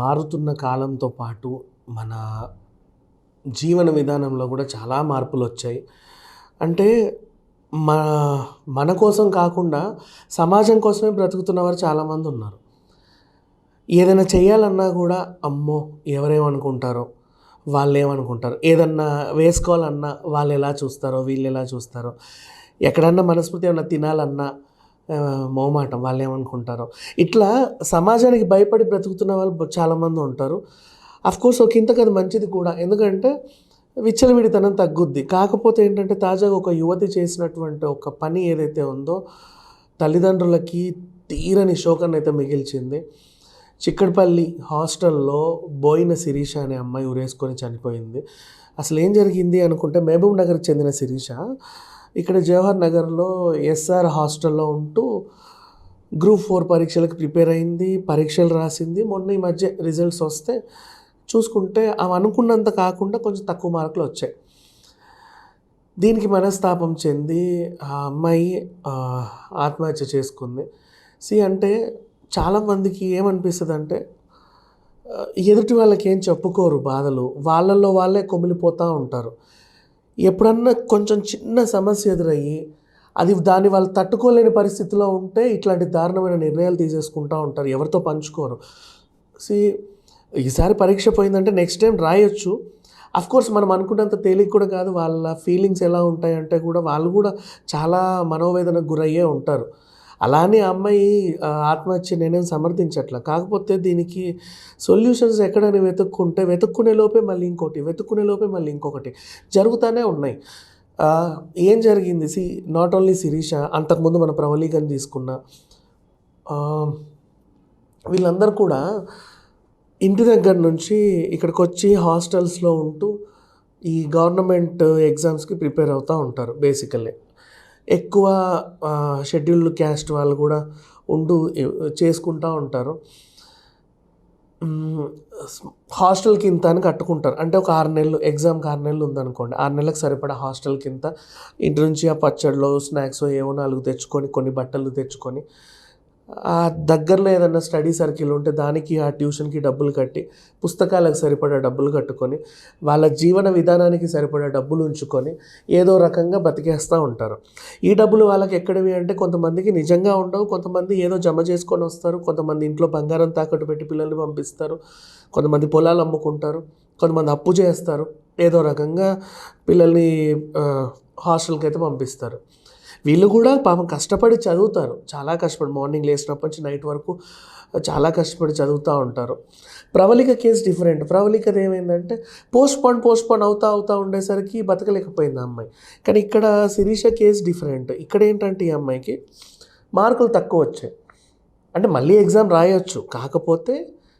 మారుతున్న కాలంతో పాటు మన జీవన విధానంలో కూడా చాలా మార్పులు వచ్చాయి అంటే మన మన కోసం కాకుండా సమాజం కోసమే బ్రతుకుతున్న వారు చాలామంది ఉన్నారు ఏదైనా చేయాలన్నా కూడా అమ్మో ఎవరేమనుకుంటారో వాళ్ళు ఏమనుకుంటారు ఏదన్నా వేసుకోవాలన్నా వాళ్ళు ఎలా చూస్తారో వీళ్ళు ఎలా చూస్తారో? ఎక్కడన్నా మనస్ఫూర్తి ఏమన్నా తినాలన్నా మోమాటం వాళ్ళు ఏమనుకుంటారో ఇట్లా సమాజానికి భయపడి బ్రతుకుతున్న వాళ్ళు చాలామంది ఉంటారు. కోర్స్ ఒక ఇంతకది అది మంచిది కూడా. ఎందుకంటే విచ్చలవిడితనం తగ్గుద్ది. కాకపోతే ఏంటంటే తాజాగా ఒక యువతి చేసినటువంటి ఒక పని ఏదైతే ఉందో తల్లిదండ్రులకి తీరని శోకాన్ని అయితే మిగిల్చింది. చిక్కడపల్లి హాస్టల్లో బోయిన శిరీష అనే అమ్మాయి ఉరేసుకొని చనిపోయింది. అసలు ఏం జరిగింది అనుకుంటే మహబూబ్ నగర్కి చెందిన శిరీష ఇక్కడ జవహర్ నగర్లో ఎస్ఆర్ హాస్టల్లో ఉంటూ గ్రూప్ ఫోర్ పరీక్షలకు ప్రిపేర్ అయింది పరీక్షలు రాసింది. మొన్న ఈ మధ్య రిజల్ట్స్ వస్తే చూసుకుంటే అవి అనుకున్నంత కాకుండా కొంచెం తక్కువ మార్కులు వచ్చాయి. దీనికి మనస్తాపం చెంది ఆ అమ్మాయి ఆత్మహత్య చేసుకుంది. సి అంటే చాలామందికి ఏమనిపిస్తుంది అంటే ఎదుటి వాళ్ళకి ఏం చెప్పుకోరు బాధలు. వాళ్ళల్లో వాళ్ళే కొమిలిపోతూ ఉంటారు. ఎప్పుడన్నా కొంచెం చిన్న సమస్య ఎదురయ్యి అది దాన్ని వాళ్ళు తట్టుకోలేని పరిస్థితిలో ఉంటే ఇట్లాంటి దారుణమైన నిర్ణయాలు తీసేసుకుంటూ ఉంటారు. ఎవరితో పంచుకోరు. సి ఈసారి పరీక్ష పోయిందంటే నెక్స్ట్ టైం రాయొచ్చు. అఫ్ కోర్స్ మనం అనుకున్నంత తేలిక కూడా కాదు. వాళ్ళ ఫీలింగ్స్ ఎలా ఉంటాయంటే కూడా వాళ్ళు కూడా చాలా మనోవేదనకు గురయ్యే ఉంటారు. అలానే అమ్మాయి ఆత్మహత్య నేనేం సమర్థించట్ల. కాకపోతే దీనికి సొల్యూషన్స్ ఎక్కడైనా వెతుక్కుంటే వెతుక్కునే లోపే మళ్ళీ ఇంకోటి వెతుక్కునే లోపే మళ్ళీ ఇంకొకటి జరుగుతూనే ఉన్నాయి. ఏం జరిగింది? సి నాట్ ఓన్లీ శిరీష అంతకుముందు మన ప్రవళికని తీసుకున్న వీళ్ళందరూ కూడా ఇంటి దగ్గర నుంచి ఇక్కడికి వచ్చి హాస్టల్స్లో ఉంటూ ఈ గవర్నమెంట్ ఎగ్జామ్స్కి ప్రిపేర్ అవుతూ ఉంటారు బేసికల్లీ. ఎక్కువ షెడ్యూల్డ్ క్యాస్ట్ వాళ్ళు కూడా ఉండు చేసుకుంటూ ఉంటారు. హాస్టల్ హాస్టల్కి ఇంత అని కట్టుకుంటారు. అంటే ఒక ఆరు నెలలు ఎగ్జామ్కి ఆరు నెలలు ఉందనుకోండి. ఆరు నెలలకు సరిపడా హాస్టల్కి ఇంత ఇంటి నుంచి ఆ పచ్చళ్ళు స్నాక్స్ ఏవో నాలుగు తెచ్చుకొని కొన్ని బట్టలు తెచ్చుకొని ఆ దగ్గరలో ఏదన్నా స్టడీ సర్కిల్ ఉంటే దానికి ఆ ట్యూషన్కి డబ్బులు కట్టి పుస్తకాలకు సరిపడా డబ్బులు కట్టుకొని వాళ్ళ జీవన విధానానికి సరిపడా డబ్బులు ఉంచుకొని ఏదో రకంగా బతికేస్తూ ఉంటారు. ఈ డబ్బులు వాళ్ళకి ఎక్కడివి అంటే కొంతమందికి నిజంగా ఉండవు కొంతమంది ఏదో జమ చేసుకొని వస్తారు కొంతమంది ఇంట్లో బంగారం తాకట్టు పెట్టి పిల్లల్ని పంపిస్తారు కొంతమంది పొలాలు అమ్ముకుంటారు కొంతమంది అప్పు చేస్తారు ఏదో రకంగా పిల్లల్ని హాస్టల్కి అయితే పంపిస్తారు. వీళ్ళు కూడా పాపం కష్టపడి చదువుతారు. చాలా కష్టపడి మార్నింగ్ లేచినప్పటి నుంచి నైట్ వరకు చాలా కష్టపడి చదువుతూ ఉంటారు. Pravalika case different. ప్రవళికది ఏమైందంటే పోస్ట్ పోన్ పోస్ట్ పోన్ అవుతా అవుతా ఉండేసరికి బతకలేకపోయింది అమ్మాయి. కానీ ఇక్కడ శిరీష కేసు డిఫరెంట్. ఇక్కడ ఏంటంటే ఈ అమ్మాయికి మార్కులు తక్కువ వచ్చాయి. అంటే మళ్ళీ ఎగ్జామ్ రాయొచ్చు. కాకపోతే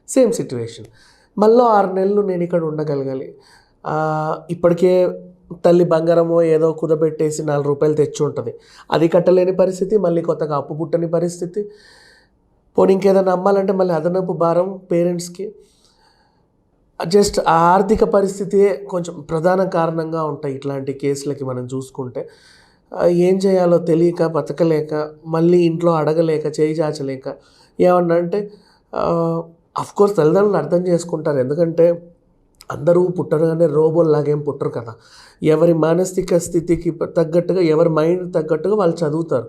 సేమ్ సిచ్యువేషన్ మళ్ళీ ఆరు నెలలు నేను ఇక్కడ ఉండగలగాలి. ఇప్పటికే తల్లి బంగారమో ఏదో కుదబెట్టేసి నాలుగు రూపాయలు తెచ్చి ఉంటుంది అది కట్టలేని పరిస్థితి మళ్ళీ కొత్తగా అప్పు పుట్టని పరిస్థితి. పోనీ ఇంకేదైనా అమ్మాలంటే మళ్ళీ అదనపు భారం పేరెంట్స్కి. జస్ట్ ఆ ఆర్థిక పరిస్థితియే కొంచెం ప్రధాన కారణంగా ఉంటాయి ఇట్లాంటి కేసులకి మనం చూసుకుంటే. ఏం చేయాలో తెలియక బతకలేక మళ్ళీ ఇంట్లో అడగలేక చేయి చాచలేక ఏమన్నా అంటే అఫ్కోర్స్ తల్లిదండ్రులు అర్థం చేసుకుంటారు. ఎందుకంటే అందరూ పుట్టరుగానే రోబోల్లాగేం పుట్టరు కదా. ఎవరి మానసిక స్థితికి తగ్గట్టుగా ఎవరి మైండ్ తగ్గట్టుగా వాళ్ళు చదువుతారు.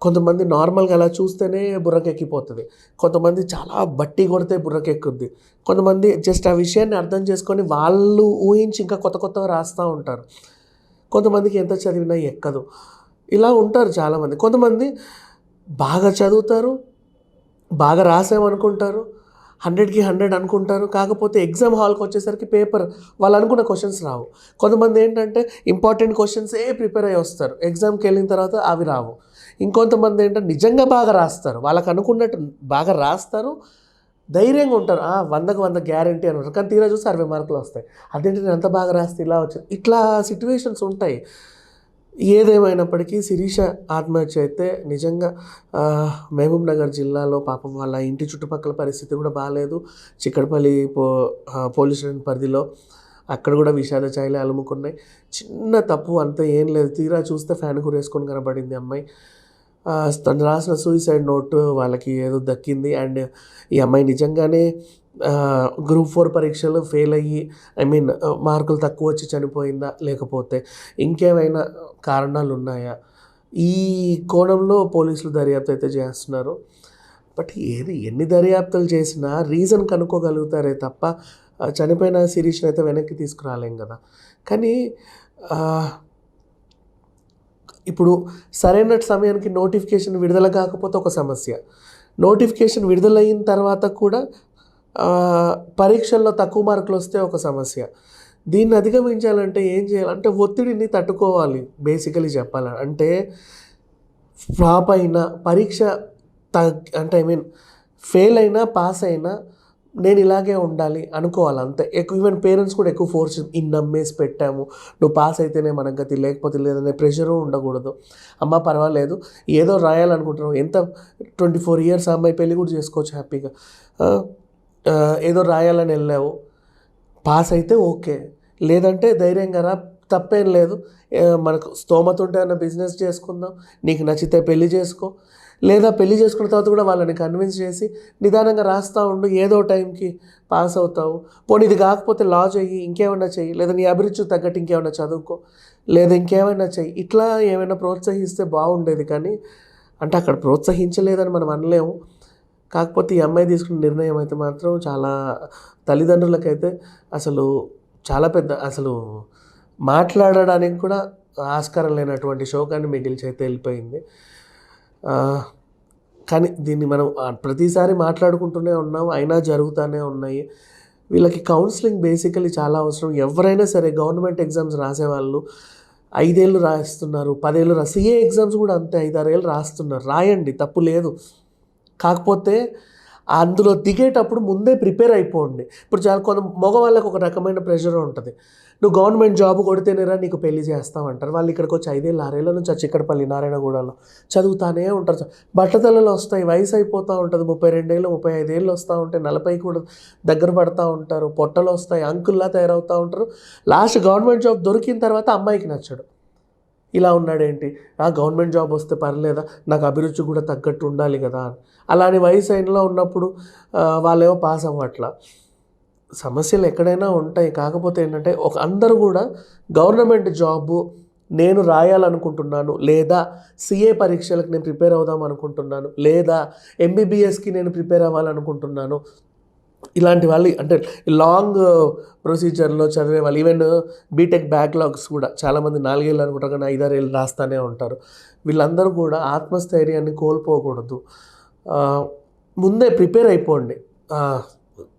కొంతమంది నార్మల్గా అలా చూస్తేనే బుర్రకెక్కిపోతుంది. కొంతమంది చాలా బట్టి కొడితే బుర్రకెక్కుద్ది. కొంతమంది జస్ట్ ఆ విషయాన్ని అర్థం చేసుకొని వాళ్ళు ఊహించి ఇంకా కొత్త కొత్తగా రాస్తూ ఉంటారు. కొంతమందికి ఎంత చదివినా ఎక్కదు. ఇలా ఉంటారు చాలామంది. కొంతమంది బాగా చదువుతారు బాగా రాసామనుకుంటారు హండ్రెడ్కి హండ్రెడ్ అనుకుంటారు. కాకపోతే ఎగ్జామ్ హాల్కి వచ్చేసరికి పేపర్ వాళ్ళు అనుకున్న క్వశ్చన్స్ రావు. కొంతమంది ఏంటంటే ఇంపార్టెంట్ క్వశ్చన్స్ ఏ ప్రిపేర్ అయ్యి వస్తారు. ఎగ్జామ్కి వెళ్ళిన తర్వాత అవి రావు. ఇంకొంతమంది ఏంటంటే నిజంగా బాగా రాస్తారు. వాళ్ళకి అనుకున్నట్టు బాగా రాస్తారు. ధైర్యంగా ఉంటారు. వందకు వంద గ్యారంటీ అని కానీ తీరా చూస్తే అరవై మార్కులు వస్తాయి. అదేంటి నేను అంత బాగా రాస్తే ఇలా వచ్చారు ఇట్లా సిచ్యువేషన్స్ ఉంటాయి. ఏదేమైనప్పటికీ శిరీష ఆత్మహత్య అయితే నిజంగా మహబూబ్ నగర్ జిల్లాలో పాపం వాళ్ళ ఇంటి చుట్టుపక్కల పరిస్థితి కూడా బాగాలేదు చిక్కడపల్లి పో పోలీస్ స్టేషన్ పరిధిలో అక్కడ కూడా విషాద ఛాయలే అలుముకున్నాయి. చిన్న తప్పు అంత ఏం లేదు. తీరా చూస్తే ఫ్యాన్ కూరేసుకొని కనబడింది అమ్మాయి. తను రాసిన సూసైడ్ నోట్ వాళ్ళకి ఏదో దక్కింది. అండ్ ఈ అమ్మాయి నిజంగానే గ్రూప్ ఫోర్ పరీక్షలు ఫెయిల్ అయ్యి ఐ మీన్ మార్కులు తక్కువ వచ్చి చనిపోయిందా లేకపోతే ఇంకేమైనా కారణాలు ఉన్నాయా? ఈ కోణంలో పోలీసులు దర్యాప్తు అయితే చేస్తున్నారు. బట్ ఏది ఎన్ని దర్యాప్తులు చేసినా రీజన్ కనుక్కోగలుగుతారే తప్ప చనిపోయిన సిరీస్ని అయితే వెనక్కి తీసుకురాలేం కదా. కానీ ఇప్పుడు సరైన సమయానికి నోటిఫికేషన్ విడుదల కాకపోతే ఒక సమస్య. నోటిఫికేషన్ విడుదలైన తర్వాత కూడా పరీక్షల్లో తక్కువ మార్కులు వస్తే ఒక సమస్య. దీన్ని అధిగమించాలంటే ఏం చేయాలి? అంటే ఒత్తిడిని తట్టుకోవాలి బేసికలీ చెప్పాలి. అంటే ఫ్లాప్ అయినా పరీక్ష తగ్ అంటే ఐ మీన్ ఫెయిల్ అయినా పాస్ అయినా నేను ఇలాగే ఉండాలి అనుకోవాలి అంతే. ఎక్కువ ఈవెన్ పేరెంట్స్ కూడా ఎక్కువ ఫోర్స్ ఇన్ని నమ్మేసి పెట్టాము నువ్వు పాస్ అయితేనే మన గతి లేకపోతే లేదనే ప్రెషరు ఉండకూడదు. అమ్మ పర్వాలేదు ఏదో రాయాలనుకుంటున్నావు ఎంత ట్వంటీ ఫోర్ ఇయర్స్ అమ్మాయి పెళ్ళి కూడా చేసుకోవచ్చు హ్యాపీగా. ఏదో రాయాలని వెళ్ళావు. పాస్ అయితే ఓకే. లేదంటే ధైర్యంగా రా తప్పేం లేదు. మనకు స్తోమత ఉంటే అన్న బిజినెస్ చేసుకుందాం. నీకు నచ్చితే పెళ్ళి చేసుకో. లేదా పెళ్ళి చేసుకున్న తర్వాత కూడా వాళ్ళని కన్విన్స్ చేసి నిదానంగా రాస్తూ ఉండు. ఏదో టైంకి పాస్ అవుతావు. పోనీ ఇది కాకపోతే లా చెయ్యి. ఇంకేమైనా చెయ్యి. లేదా నీ అభిరుచికి తగ్గట్టు ఇంకేమైనా చదువుకో. లేదా ఇంకేమైనా చెయ్యి. ఇట్లా ఏమైనా ప్రోత్సహిస్తే బాగుండేది కానీ అంటే అక్కడ ప్రోత్సహించలేదని మనం అనలేము. కాకపోతే ఈ అమ్మాయి తీసుకున్న నిర్ణయం అయితే మాత్రం చాలా తల్లిదండ్రులకైతే అసలు చాలా పెద్ద అసలు మాట్లాడడానికి కూడా ఆస్కారం లేనటువంటి శోకాన్ని మిగిల్చి అయితే వెళ్ళిపోయింది. కానీ దీన్ని మనం ప్రతిసారి మాట్లాడుకుంటూనే ఉన్నాం అయినా జరుగుతూనే ఉన్నాయి. వీళ్ళకి కౌన్సిలింగ్ బేసికలీ చాలా అవసరం. ఎవరైనా సరే గవర్నమెంట్ ఎగ్జామ్స్ రాసేవాళ్ళు ఐదేళ్ళు రాస్తున్నారు పదేళ్ళు రాసి ఏ ఎగ్జామ్స్ కూడా అంతే ఐదారేళ్ళు రాస్తున్నారు. రాయండి తప్పు లేదు. కాకపోతే అందులో దిగేటప్పుడు ముందే ప్రిపేర్ అయిపోండి. ఇప్పుడు చాలా కొంత మగవాళ్ళకి ఒక రకమైన ప్రెషర్ ఉంటుంది. నువ్వు గవర్నమెంట్ జాబ్ కొడితేనేరా నీకు పెళ్ళి చేస్తామంటారు వాళ్ళు ఇక్కడికి వచ్చి ఐదేళ్ళు ఆరేళ్ళ నుంచి ఆ చిక్కడపల్లి నారాయణగూడలో చదువుతానే ఉంటారు బట్టతలలో వస్తాయి వయసు అయిపోతూ ఉంటుంది. ముప్పై రెండేళ్ళు ముప్పై ఐదేళ్ళు వస్తూ ఉంటాయి నలభై కూడా దగ్గర పడతా ఉంటారు. పొట్టలు వస్తాయి అంకుల్లా తయారవుతూ ఉంటారు. లాస్ట్ గవర్నమెంట్ జాబ్ దొరికిన తర్వాత అమ్మాయికి నచ్చడు. ఇలా ఉన్నాడేంటి? ఆ గవర్నమెంట్ జాబ్ వస్తే పర్లేదా? నాకు అభిరుచి కూడా తగ్గట్టు ఉండాలి కదా అని. అలాని వయసు అయినలో ఉన్నప్పుడు వాళ్ళేమో పాస్ అవ్వట్లా. సమస్యలు ఎక్కడైనా ఉంటాయి. కాకపోతే ఏంటంటే ఒక అందరూ కూడా గవర్నమెంట్ జాబు నేను రాయాలనుకుంటున్నాను లేదా సిఏ పరీక్షలకు నేను ప్రిపేర్ అవుదాం అనుకుంటున్నాను లేదా ఎంబీబీఎస్కి నేను ప్రిపేర్ అవ్వాలనుకుంటున్నాను ఇలాంటి వాళ్ళు అంటే లాంగ్ ప్రొసీజర్లో చదివే వాళ్ళు ఈవెన్ బీటెక్ బ్యాక్లాగ్స్ కూడా చాలామంది నాలుగేళ్ళు అనుకుంటారు కానీ ఐదారేళ్ళు రాస్తూనే ఉంటారు. వీళ్ళందరూ కూడా ఆత్మస్థైర్యాన్ని కోల్పోకూడదు. ముందే ప్రిపేర్ అయిపోండి.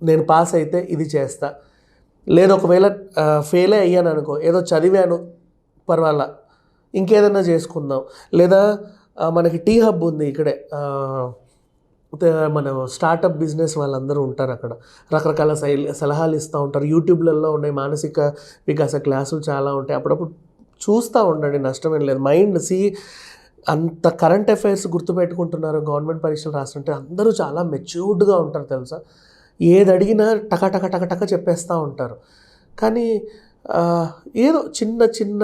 నేను పాస్ అయితే ఇది చేస్తా. లేదు ఒకవేళ ఫెయిలే అయ్యాను అనుకో ఏదో చదివాను పర్వాలా ఇంకేదైనా చేసుకుందాం. లేదా మనకి టీ హబ్ ఉంది ఇక్కడే మన స్టార్టప్ బిజినెస్ వాళ్ళందరూ ఉంటారు అక్కడ. రకరకాల శైలి సలహాలు ఇస్తూ ఉంటారు. యూట్యూబ్లలో ఉన్నాయి మానసిక వికాస క్లాసులు చాలా ఉంటాయి. అప్పుడప్పుడు చూస్తూ ఉండండి నష్టమేం లేదు. మైండ్ సి అంత కరెంట్ అఫైర్స్ గుర్తుపెట్టుకుంటున్నారు గవర్నమెంట్ పరీక్షలు రాస్తుంటే అందరూ చాలా మెచ్యూర్డ్గా ఉంటారు తెలుసా? ఏది అడిగినా టక టక టక టక చెప్పేస్తూ ఉంటారు. కానీ ఏదో చిన్న చిన్న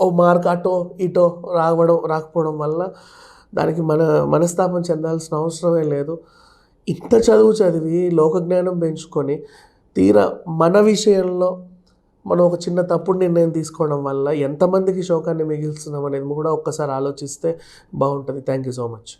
ఓ మార్క్ అటో ఇటో రావడం రాకపోవడం వల్ల దానికి మన మనస్తాపం చెందాల్సిన అవసరమే లేదు. ఇంత చదువు చదివి లోకజ్ఞానం పెంచుకొని తీరా మన విషయంలో మనం ఒక చిన్న తప్పుడు నిర్ణయం తీసుకోవడం వల్ల ఎంతమందికి శోకాన్ని మిగిల్స్తున్నాం అనేది కూడా ఒక్కసారి ఆలోచిస్తే బాగుంటుంది. Thank you so much